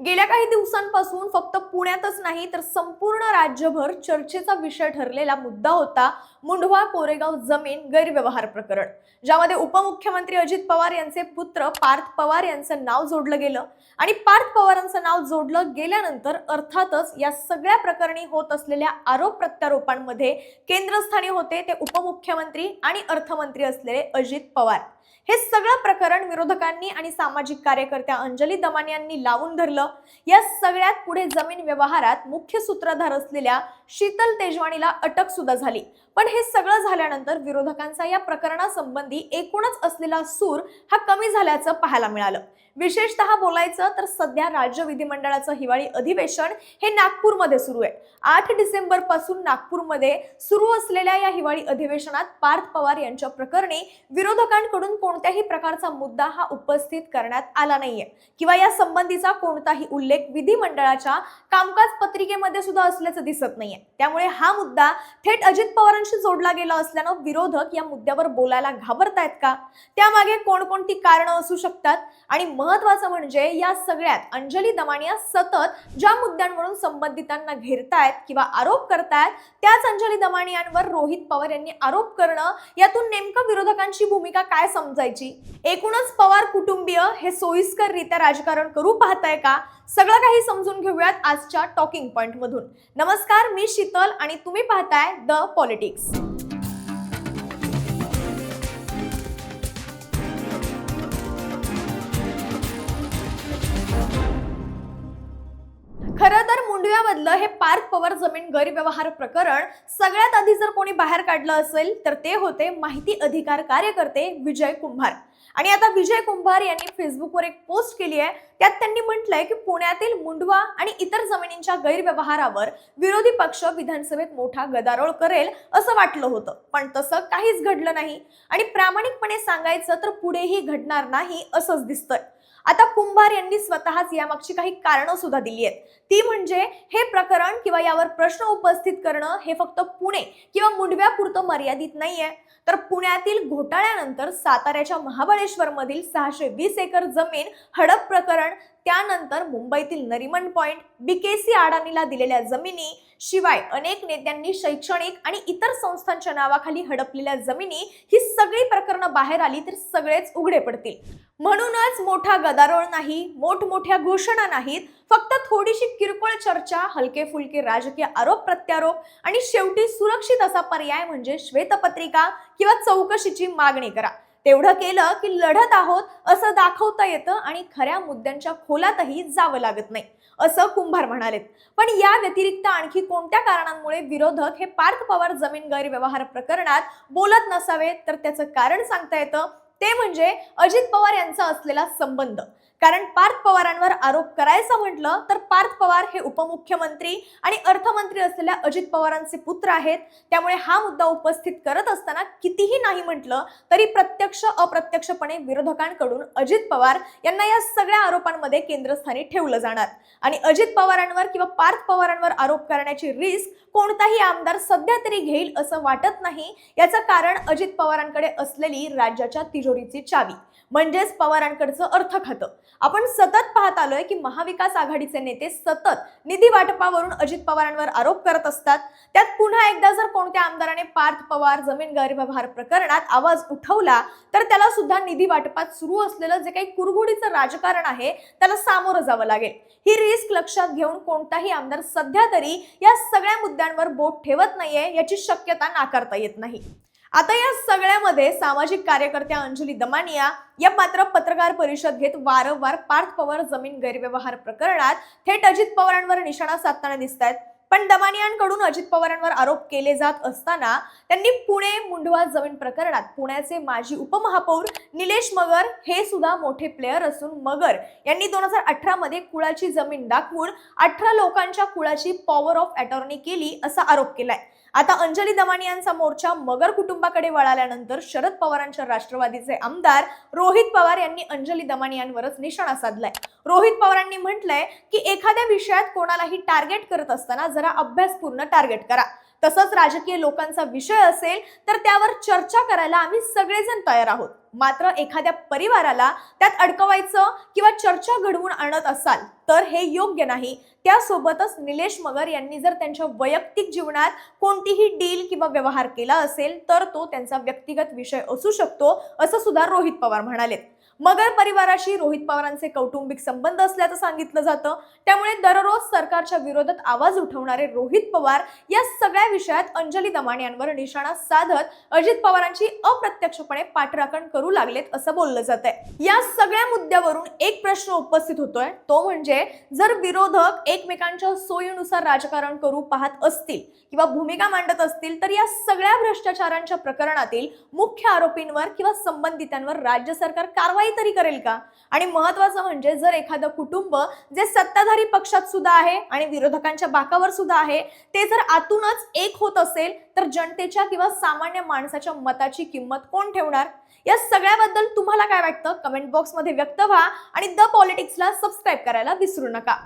गेल्या काही दिवसांपासून फक्त पुण्यातच नाही तर संपूर्ण राज्यभर चर्चेचा विषय ठरलेला मुद्दा होता. मुंढवा कोरेगाव जमीन गैरव्यवहार प्रकरण. ज्यामध्ये उपमुख्यमंत्री अजित पवार यांचे पुत्र पार्थ पवार यांचं नाव जोडलं गेलं आणि पार्थ पवारांचं नाव जोडलं गेल्यानंतर अर्थातच या सगळ्या प्रकरणी होत असलेल्या आरोप प्रत्यारोपांमध्ये केंद्रस्थानी होते ते उपमुख्यमंत्री आणि अर्थमंत्री असलेले अजित पवार. हे सगळं प्रकरण विरोधकांनी आणि सामाजिक कार्यकर्त्या अंजली दमान यांनी लावून धरलं. या सगळ्यात पुढे जमीन व्यवहारात मुख्य सूत्रधार असलेल्या शीतल तेजवाणीला अटक सुद्धा झाली. पण हे सगळं झाल्यानंतर विरोधकांचा या प्रकरणासंबंधी एकूणच असलेला सूर हा कमी झाल्याचं पाहायला मिळालं. विशेषतः बोलायचं तर सध्या राज्य विधिमंडळाचं हिवाळी अधिवेशन हे नागपूरमध्ये सुरू आहे. आठ डिसेंबरपासून नागपूरमध्ये सुरू असलेल्या या हिवाळी अधिवेशनात पार्थ पवार यांच्या प्रकरणी विरोधकांकडून कोणत्याही प्रकारचा मुद्दा हा उपस्थित करण्यात आला नाहीये किंवा या संबंधीचा कोणताही उल्लेख विधिमंडळाच्या कामकाज पत्रिकेमध्ये सुद्धा असल्याचं दिसत नाहीये. त्यामुळे हा मुद्दा थेट अजित पवारांशी जोडला गेला असल्यानं विरोधक या मुद्द्यावर बोलायला घाबरतायत का? त्यामागे कोणकोणती कारणं असू शकतात? आणि महत्वाचं म्हणजे या सगळ्यात अंजली दमानिया सतत ज्या मुद्द्यांवरून संबंधितांना घेरतायत किंवा आरोप करतायत त्याच अंजली दमानियांवर रोहित पवार यांनी आरोप करणं यातून नेमकं विरोधकांची भूमिका काय समजायची? एकूणच पवार कुटुंबीय हे सोयीस्कररित्या राजकारण करू पाहताय का? सगळं काही समजून घेऊयात आजच्या टॉकिंग पॉइंट मधून नमस्कार मी शीतल आणि तुम्ही पाहताय द पॉलिटिक्स. मधलं हे पार्थ पवार जमीन गैरव्यवहार प्रकरण सगळ्यात आधी जर कोणी बाहेर काढलं असेल तर ते होते माहिती अधिकार कार्यकर्ते विजय कुंभार. आणि आता विजय कुंभार यांनी फेसबुकवर एक पोस्ट केली आहे. त्यात त्यांनी म्हटलंय की पुण्यातील मुंडवा आणि इतर जमिनींच्या गैरव्यवहारावर विरोधी पक्ष विधानसभेत मोठा गदारोळ करेल असं वाटलं होतं. पण तसं काहीच घडलं नाही. आणि प्रामाणिकपणे सांगायचं तर पुढेही घडणार नाही असंच दिसतंय. आता कुंभार यांनी स्वतःच यामागची काही कारणं सुद्धा दिली आहेत. ती म्हणजे हे प्रकरण किंवा यावर प्रश्न उपस्थित करणं हे फक्त पुणे किंवा मुंडव्यापुरतं मर्यादित नाहीये. तर पुण्यातील घोटाळ्यानंतर साताऱ्याच्या महाबळेश्वर मधील सहाशे वीस एकर जमीन हडप प्रकरण त्यानंतर मुंबईतील नरिमन पॉइंट बीकेसी अडाणीला दिलेल्या जमिनी शिवाय अनेक नेत्यांनी शैक्षणिक आणि इतर संस्थांच्या नावाखाली हडपलेल्या जमिनी ही सगळी प्रकरणं बाहेर आली तर सगळेच उघडे पडतील. म्हणूनच मोठा गदारोळ नाही मोठमोठ्या घोषणा नाहीत फक्त थोडीशी किरकोळ चर्चा हलके फुलके राजकीय आरोप प्रत्यारोप आणि शेवटी सुरक्षित असा पर्याय म्हणजे श्वेतपत्रिका किंवा चौकशीची मागणी करा. तेवढं केलं की लढत आहोत असं दाखवता येतं आणि खऱ्या मुद्द्यांच्या खोलातही जावं लागत नाही असं कुंभार म्हणालेत. पण या व्यतिरिक्त आणखी कोणत्या कारणांमुळे विरोधक हे पार्थ पवार जमीन गैरव्यवहार प्रकरणात बोलत नसावेत तर त्याचं कारण सांगता येतं ते म्हणजे अजित पवार यांचा असलेला संबंध. कारण पार्थ पवारांवर आरोप करायचा म्हटलं तर पार्थ पवार हे उपमुख्यमंत्री आणि अर्थमंत्री असलेल्या अजित पवारांचे पुत्र आहेत. त्यामुळे हा मुद्दा उपस्थित करत असताना कितीही नाही म्हटलं तरी प्रत्यक्ष अप्रत्यक्षपणे विरोधकांकडून अजित पवार यांना या सगळ्या आरोपांमध्ये केंद्रस्थानी ठेवलं जाणार. आणि अजित पवारांवर किंवा पार्थ पवारांवर आरोप करण्याची रिस्क कोणताही आमदार सध्या तरी घेईल असं वाटत नाही. याचं कारण अजित पवारांकडे असलेली राज्याच्या तिजोरीची चावी. म्हणजेच पवारांकडचं अर्थ खातं आपण सतत पाहत आलोय की महाविकास आघाडीचे नेते सतत निधी वाटपावरून अजित पवारांवर आरोप करत असतात. त्यात पुन्हा एकदा जर कोणत्या आमदाराने पार्थ पवार जमीन गैरव्यवहार प्रकरणात आवाज उठवला तर त्याला सुद्धा निधी वाटपात सुरू असलेलं जे काही कुरघुडीचं राजकारण आहे त्याला सामोरं जावं लागेल. ही रिस्क लक्षात घेऊन कोणताही आमदार सध्या तरी या सगळ्या मुद्द्यांवर बोट ठेवत नाहीये याची शक्यता नाकारता येत नाही. आता या सगळ्यामध्ये सामाजिक कार्यकर्त्या अंजली दमानिया या मात्र पत्रकार परिषद घेत वारंवार पार्थ पवार जमीन गैरव्यवहार प्रकरणात थेट अजित पवारांवर निशाणा साधताना दिसत आहेत पण दमानियांकडून अजित पवारांवर आरोप केले जात असताना त्यांनी पुणे मुंढवा जमीन प्रकरणात पुण्याचे माजी उपमहापौर निलेश मगर हे सुद्धा मोठे प्लेयर असून मगर यांनी दोन हजार अठरा मध्ये कुळाची जमीन दाखवून अठरा लोकांच्या कुळाची पॉवर ऑफ अटॉर्नी केली असा आरोप केलाय. आता अंजली दमानी यांचा मोर्चा मगर कुटुंबाकडे वळाल्यानंतर शरद पवारांच्या राष्ट्रवादीचे आमदार रोहित पवार यांनी अंजली दमानी यांवरच निशाणा साधलाय. रोहित पवारांनी म्हटलंय की एखाद्या विषयात कोणालाही टार्गेट करत असताना जरा अभ्यासपूर्ण टार्गेट करा. तसंच राजकीय लोकांचा विषय असेल तर त्यावर चर्चा करायला आम्ही सगळेजण तयार आहोत. मात्र एखाद्या परिवाराला त्यात अडकवायचं किंवा चर्चा घडवून आणत असाल तर हे योग्य नाही. त्यासोबतच निलेश मगर यांनी जर त्यांच्या वैयक्तिक जीवनात कोणतीही डील किंवा व्यवहार केला असेल तर तो त्यांचा व्यक्तिगत विषय असू शकतो असं सुद्धा रोहित पवार म्हणालेत. मगर परिवाराशी रोहित पवारांचे कौटुंबिक संबंध असल्याचं सांगितलं जातं. त्यामुळे दररोज सरकारच्या विरोधात आवाज उठवणारे रोहित पवार या सगळ्या विषयात अंजली दमाण यांवर निशाणा साधत अजित पवारांची अप्रत्यक्षपणे पाठराखण करू लागलेत असं बोललं जात आहे या सगळ्या मुद्द्यावरून एक प्रश्न उपस्थित होतोय. तो म्हणजे जर विरोधक एकमेकांच्या सोयीनुसार राजकारण करू पाहत असतील किंवा भूमिका मांडत असतील तर या सगळ्या भ्रष्टाचारांच्या प्रकरणातील मुख्य आरोपींवर किंवा संबंधितांवर राज्य सरकार कारवाई तरी करेल का? आणि महत्वाचं म्हणजे जर एखादं कुटुंब जे सत्ताधारी पक्षात सुद्धा आहे आणि विरोधकांच्या बाकावर सुद्धा आहे ते जर आतूनच एक होत असेल तर जनतेच्या किंवा सामान्य माणसाच्या मताची किंमत कोण ठेवणार? या सगळ्याबद्दल तुम्हाला काय वाटतं? कमेंट बॉक्समध्ये व्यक्त व्हा आणि द पॉलिटिक्सला सबस्क्राईब करायला विसरू नका.